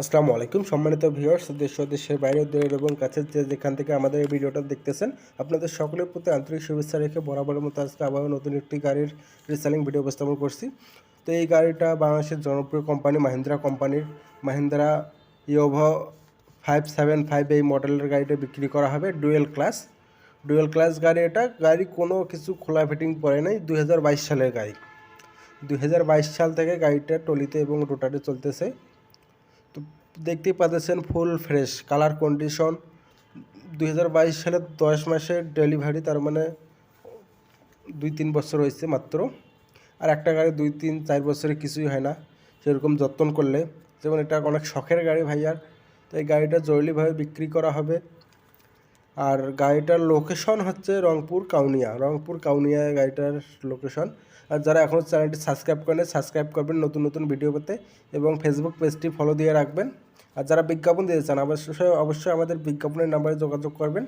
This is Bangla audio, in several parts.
আসসালামু আলাইকুম সম্মানিত ভিউয়ার্স, দেশ দেশের বাইরে দূরের এবং কাছে যে যেখান থেকে আমাদের এই ভিডিওটা দেখতেছেন, আপনাদের সকলের প্রতি আন্তরিক শুভেচ্ছা রেখে বরাবরের মতো আজকে আবার নতুন একটি গাড়ির রিসেলিং ভিডিও উপস্থাপন করছি। তো এই গাড়িটা বাংলাদেশের জনপ্রিয় কোম্পানি মাহিন্দ্রা কোম্পানির Mahindra Yuvo five seven five এই মডেলের গাড়িটা বিক্রি করা হবে ডুয়েল ক্লাস ডুয়েল ক্লাস গাড়ি এটা, গাড়ি কোনো কিছু খোলা ফিটিং পড়ে নাই, দুই হাজার বাইশ সালের গাড়ি। দুই হাজার বাইশ সাল থেকে গাড়িটা টলিতে এবং রোটারে চলতেছে। দেখতেই পাচ্ছেন ফুল ফ্রেশ কালার কন্ডিশন দু হাজার বাইশ সালের দশ মাসের ডেলিভারি তার মানে দুই তিন বছর হয়েছে মাত্র। আর একটা গাড়ি দুই তিন চার বছরে কিছুই হয় না, সেরকম যত্ন করলে। যেমন এটা অনেক শখের গাড়ি ভাইয়ার, তো এই গাড়িটা জরুরিভাবে বিক্রি করা হবে। আর গাড়িটার লোকেশন হচ্ছে রংপুর কাউনিয়া। রংপুর কাউনিয়া গাড়িটার লোকেশন আর যারা এখনও চ্যানেলটি সাবস্ক্রাইব করেন সাবস্ক্রাইব করবেন নতুন নতুন ভিডিও পেতে এবং ফেসবুক পেজটি ফলো দিয়ে রাখবেন। আর যারা বিজ্ঞাপন দিতে চান, অবশ্যই অবশ্যই আমাদের বিজ্ঞাপনের নাম্বারে যোগাযোগ করবেন।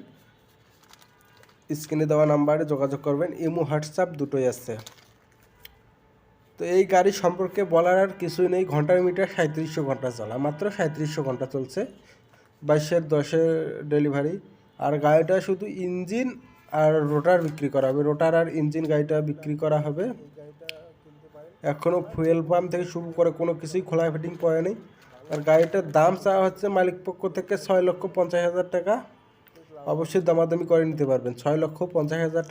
স্ক্রিনে দেওয়া নাম্বারে যোগাযোগ করবেন। ইমো, হোয়াটসঅ্যাপ দুটোই আছে। তো এই গাড়ি সম্পর্কে বলার আর কিছুই নেই। ঘণ্টার মিটার সাঁত্রিশশো ঘণ্টা চলা। মাত্র সাঁত্রিশশো ঘণ্টা চলছে। বাইশের, দশের ডেলিভারি আর গাড়িটা শুধু ইঞ্জিন আর রোটার বিক্রি করা হবে। রোটার আর ইঞ্জিন গাড়িটা বিক্রি করা হবে। এখনও ফুয়েল পাম্প থেকে শুরু করে কোনো কিছুই খোলা ফিটিং পড়েনি আর গাড়িটার দাম চাওয়া হচ্ছে মালিক পক্ষ থেকে ছয় লক্ষ পঞ্চাশ হাজার টাকা। অবশ্যই দামাদামি করে নিতে পারবেন। ছয় লক্ষ পঞ্চাশ হাজার টাকা